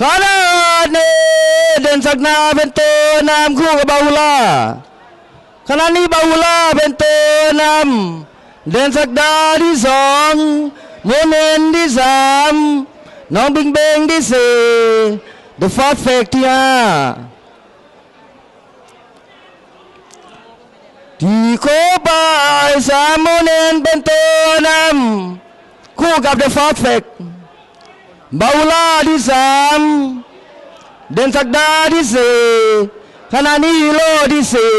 ขณะนี้เด่นศักดาเป็นตัวนำคู่กับบาฮูล่าขณะนี้บาฮูล่าเป็นตัวนำเด่นศักดาที่สองโมเมนที่สามน้องบิงเบงที่สี่ The Fast Fake ที่ห้าทีโคบายสามโมเนนเป็นตัวนำคู่กับ The Fast เบาล่าที่สามเดนศักดาที่สี่ขณะนี้ฮีโร่ที่สี่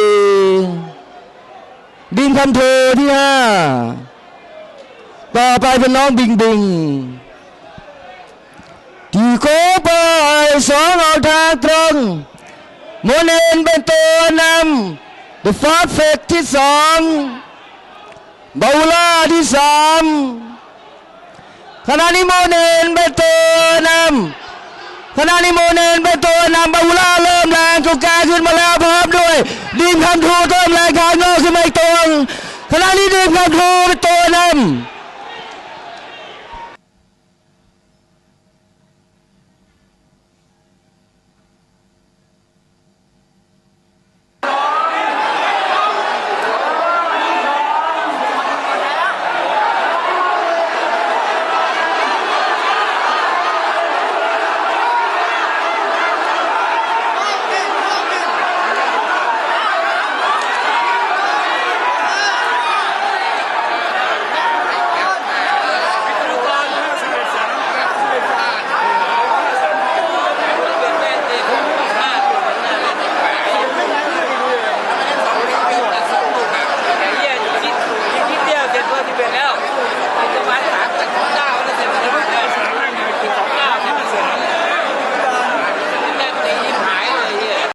บิงคันโทที่ห้าต่อไปเป็นน้องบิงบิงที่โคบายสองออกทางตรงโมเนนเป็นตัวนำ The Fast f a k ที่สองบาล่าที่สามขณะนี้โมเนนเป็นตัว Pelari dengan gol betul enam.